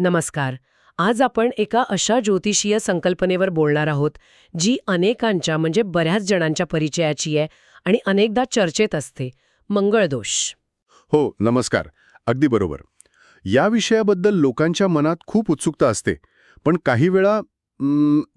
नमस्कार. आज आपण एका अशा ज्योतिषीय संकल्पनेवर बोलणार आहोत जी अनेकांच्या म्हणजे बऱ्याच जणांच्या परिचयाची आहे आणि अनेकदा चर्चेत असते. मंगळदोष हो नमस्कार. अगदी बरोबर. या विषयाबद्दल लोकांच्या मनात खूप उत्सुकता असते पण काही वेळा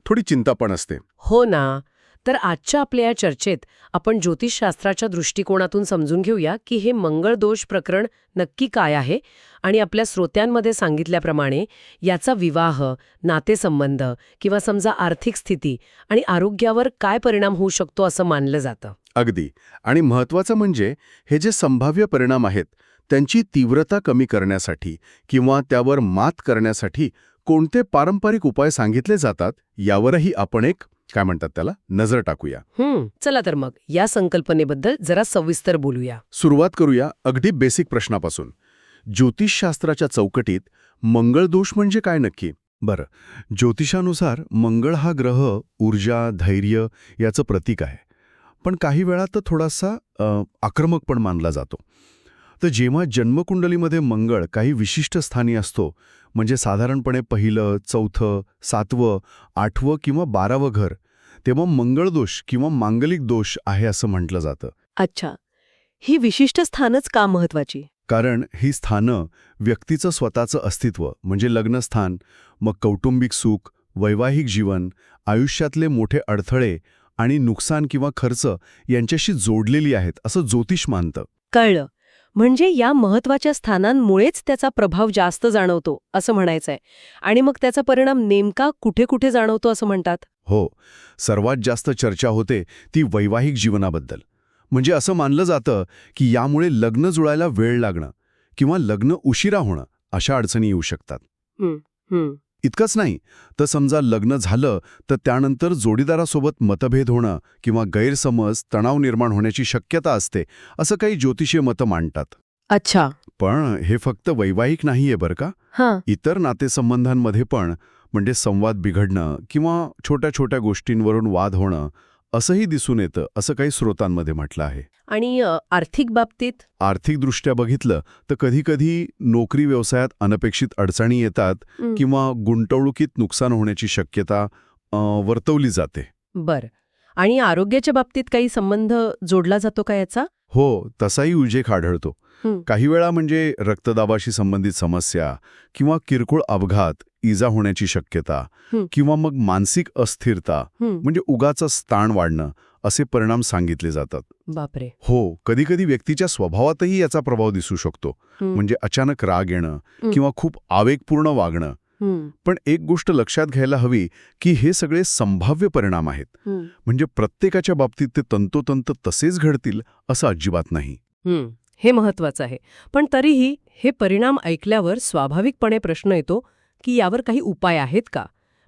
थोडी चिंता पण असते. हो ना. तर आजच्या आपल्या या चर्चेत आपण ज्योतिषशास्त्राच्या दृष्टिकोनातून समजून घेऊया की हे मंगळदोष प्रकरण नक्की काय आहे आणि आपल्या श्रोत्यांमध्ये सांगितल्याप्रमाणे याचा विवाह नातेसंबंध किंवा समजा आर्थिक स्थिती आणि आरोग्यावर काय परिणाम होऊ शकतो असं मानलं जातं. अगदी. आणि महत्वाचं म्हणजे हे जे संभाव्य परिणाम आहेत त्यांची तीव्रता कमी करण्यासाठी किंवा त्यावर मात करण्यासाठी कोणते पारंपरिक उपाय सांगितले जातात यावरही आपण एक काय म्हणतात त्याला? नजर टाकूया. चला तर मग या संकल्पनेबद्दल जरा सविस्तर बोलूया. सुरुवात करूया अगदी बेसिक प्रश्नापासून. ज्योतिषशास्त्राच्या चौकटीत मंगळदोष म्हणजे काय नक्की? बरं ज्योतिषानुसार मंगळ हा ग्रह ऊर्जा धैर्य याचं प्रतीक आहे. पण काही वेळा तर थोडासा आक्रमक पण मानला जातो. तर जेव्हा जन्मकुंडलीमध्ये मंगळ काही विशिष्ट स्थानी असतो म्हणजे साधारणपणे पहिलं चौथं सातवं आठवं किंवा बारावं घर तेव्हा मंगळदोष किंवा मांगलिक दोष आहे असं म्हटलं जातं. अच्छा. ही विशिष्ट स्थानच का महत्वाची कारण ही स्थानं व्यक्तीचं स्वतःचं अस्तित्व म्हणजे लग्नस्थान मग कौटुंबिक सुख वैवाहिक जीवन आयुष्यातले मोठे अडथळे आणि नुकसान किंवा खर्च यांच्याशी जोडलेली आहेत असं ज्योतिष मानतं. कळलं. म्हणजे या महत्त्वाच्या स्थानांमुळेच त्याचा प्रभाव जास्त जाणवतो असं म्हणायचंय. आणि मग त्याचा परिणाम नेमका कुठे कुठे जाणवतो असं म्हणतात? हो. सर्वात जास्त चर्चा होते ती वैवाहिक जीवनाबद्दल. म्हणजे असं मानलं जातं की यामुळे लग्न जुळायला वेळ लागणं किंवा लग्न उशिरा होणं अशा अडचणी येऊ शकतात. हं, इतकंच नाही तर समजा लग्न झालं तर त्यानंतर जोडीदारासोबत मतभेद होणं किंवा गैरसमज तणाव निर्माण होण्याची शक्यता असते असं काही ज्योतिषीय मतं मांडतात. अच्छा. पण हे फक्त वैवाहिक नाहीये बरं का? हां. इतर नातेसंबंधांमध्ये पण म्हणजे संवाद बिघडणं किंवा छोट्या छोट्या गोष्टींवरून वाद होणं असंही दिसून येतं असं काही स्रोतांमध्ये म्हटलं आहे. आणि आर्थिक बाबतीत? आर्थिकदृष्ट्या बघितलं तर कधीकधी नोकरी व्यवसायात अनपेक्षित अडचणी येतात किंवा गुंतवणुकीत नुकसान होण्याची शक्यता वर्तवली जाते. बर. आणि आरोग्याच्या बाबतीत काही संबंध जोडला जातो का याचा? हो तसाही उजेक आढळतो. काही वेळा म्हणजे रक्तदाबाशी संबंधित समस्या किंवा किरकोळ अपघात इजा होण्याची शक्यता. किंवा मग मानसिक अस्थिरता म्हणजे उगाचं स्थान वाढणं असे परिणाम सांगितले जातात. बापरे. हो कधीकधी व्यक्तीच्या स्वभावातही याचा प्रभाव दिसू शकतो. म्हणजे अचानक राग येणं. किंवा खूप आवेगपूर्ण वागणं पण एक गोष्ट लक्षात घ्यायला हवी की हे सगळे संभाव्य परिणाम आहेत. म्हणजे प्रत्येकाच्या बाबतीत ते तंतोतंत तसेच घडतील असं अजिबात नाही. हं, हे महत्वाचं आहे. पण तरीही हे परिणाम ऐकल्यावर स्वाभाविकपणे प्रश्न येतो की यावर काही उपाय आहेत का?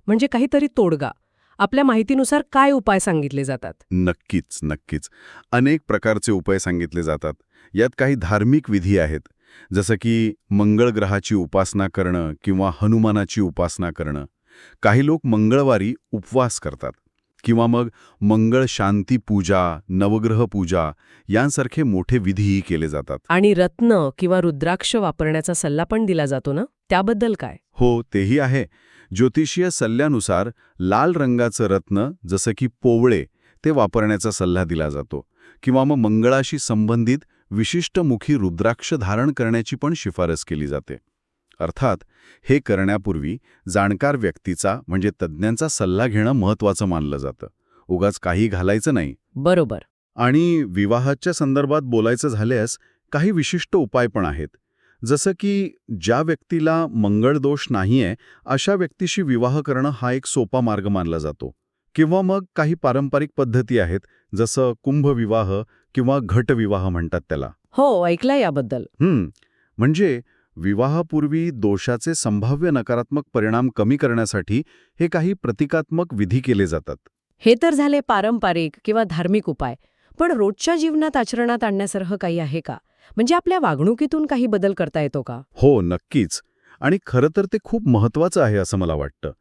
म्हणजे काहीतरी तोडगा. आपल्या माहितीनुसार काय उपाय सांगितले जातात? नक्कीच नक्कीच. अनेक प्रकारचे उपाय सांगितले जातात. यात काही धार्मिक विधी आहेत. जसं की मंगळ ग्रहाची उपासना करणं किंवा हनुमानाची उपासना करणं. काही लोक मंगळवारी उपवास करतात. किंवा मग मंगळ शांती पूजा नवग्रह पूजा यांसारखे मोठे विधीही केले जातात. आणि रत्न किंवा रुद्राक्ष वापरण्याचा सल्ला पण दिला जातो ना? त्याबद्दल काय? हो तेही आहे. ज्योतिषीय सल्ल्यानुसार लाल रंगाचं रत्न जसं की पोवळे ते वापरण्याचा सल्ला दिला जातो. किंवा मग मंगळाशी संबंधित विशिष्ट मुखी रुद्राक्ष धारण करण्याची पण शिफारस केली जाते. अर्थात हे करण्यापूर्वी जाणकार व्यक्तीचा म्हणजे तज्ज्ञांचा सल्ला घेणं महत्त्वाचं मानलं जातं. उगाच काही घालायचं नाही. बरोबर. आणि विवाहाच्या संदर्भात बोलायचं झाल्यास काही विशिष्ट उपाय पण आहेत. जसं की ज्या व्यक्तीला मंगळदोष नाहीये अशा व्यक्तीशी विवाह करणं हा एक सोपा मार्ग मानला जातो. किंवा मग काही पारंपरिक पद्धती आहेत जसं कुंभविवाह किंवा घटविवाह म्हणतात त्याला. हो ऐकलं याबद्दल. हं, म्हणजे विवाहापूर्वी दोषाचे संभाव्य नकारात्मक परिणाम कमी करण्यासाठी हे काही प्रतिकात्मक विधी केले जातात. हे तर झाले पारंपरिक किंवा धार्मिक उपाय पण रोजच्या जीवनात आचरणात आणण्यासारखं काही आहे का? म्हणजे आपल्या वागणुकीतून काही बदल करता येतो का? हो नक्कीच. आणि खरं तर ते खूप महत्वाचं आहे असं मला वाटतं.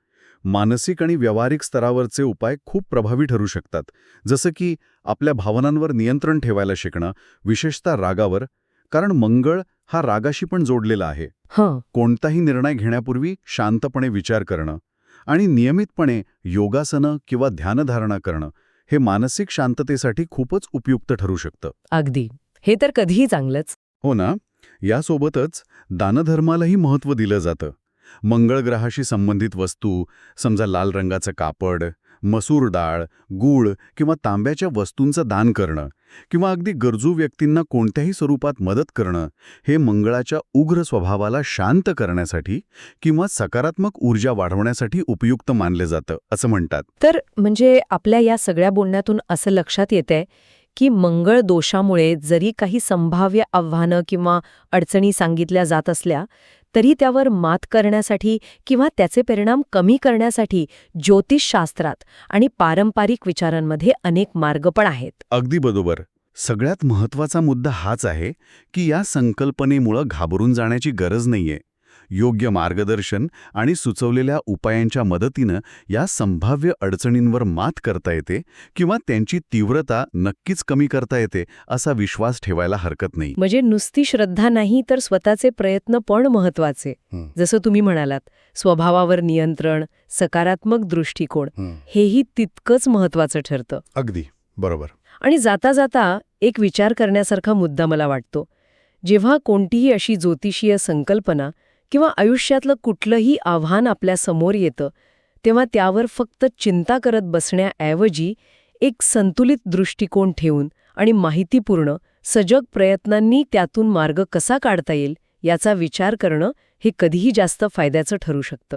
मानसिक आणि व्यावहारिक स्तरावरचे उपाय खूप प्रभावी ठरू शकतात. जसं की आपल्या भावनांवर नियंत्रण ठेवायला शिकणं विशेषतः रागावर कारण मंगळ हा रागाशी पण जोडलेला आहे. हं. कोणताही निर्णय घेण्यापूर्वी शांतपणे विचार करणं आणि नियमितपणे योगासनं किंवा ध्यानधारणा करणं हे मानसिक शांततेसाठी खूपच उपयुक्त ठरू शकतं. अगदी. हे तर कधीही चांगलंच. हो ना? यासोबतच दानधर्मालाही महत्त्व दिलं जातं. मंगळ ग्रहाशी संबंधित वस्तू समजा लाल रंगाचं कापड मसूर डाळ गूळ किंवा तांब्याच्या वस्तूंचं दान करणं किंवा अगदी गरजू व्यक्तींना कोणत्याही स्वरूपात मदत करणं हे मंगळाच्या उग्र स्वभावाला शांत करण्यासाठी किंवा सकारात्मक ऊर्जा वाढवण्यासाठी उपयुक्त मानले जातं असं म्हणतात. तर म्हणजे आपल्या या सगळ्या बोलण्यातून असं लक्षात येतंय की मंगळ दोषामुळे जरी काही संभाव्य आव्हानं किंवा अडचणी सांगितल्या जात असल्या तरी त्यावर मात करण्यासाठी किंवा त्याचे परिणाम कमी करण्यासाठी ज्योतिषशास्त्रात आणि पारंपरिक विचारांमध्ये अनेक मार्ग पण आहेत. अगदी बरोबर. सगळ्यात महत्त्वाचा मुद्दा हाच आहे की या संकल्पनेमुळं घाबरून जाण्याची गरज नाहीये. योग्य मार्गदर्शन आणि सुचवलेल्या उपायांच्या मदतीनं या संभाव्य अडचणींवर मात करता येते किंवा त्यांची तीव्रता नक्कीच कमी करता येते असा विश्वास ठेवायला हरकत नाही. म्हणजे नुसती श्रद्धा नाही तर स्वतःचे प्रयत्न पण महत्त्वाचे. जसं तुम्ही म्हणालात स्वभावावर नियंत्रण सकारात्मक दृष्टिकोन हेही तितकंच महत्वाचं ठरतं. अगदी बरोबर. आणि जाता जाता एक विचार करण्यासारखा मुद्दा मला वाटतो. जेव्हा कोणतीही अशी ज्योतिषीय संकल्पना किंवा आयुष्यातलं कुठलंही आव्हान आपल्यासमोर येतं तेव्हा त्यावर फक्त चिंता करत बसण्याऐवजी एक संतुलित दृष्टिकोन ठेवून आणि माहितीपूर्ण सजग प्रयत्नांनी त्यातून मार्ग कसा काढता येईल याचा विचार करणं हे कधीही जास्त फायद्याचं ठरू शकतं.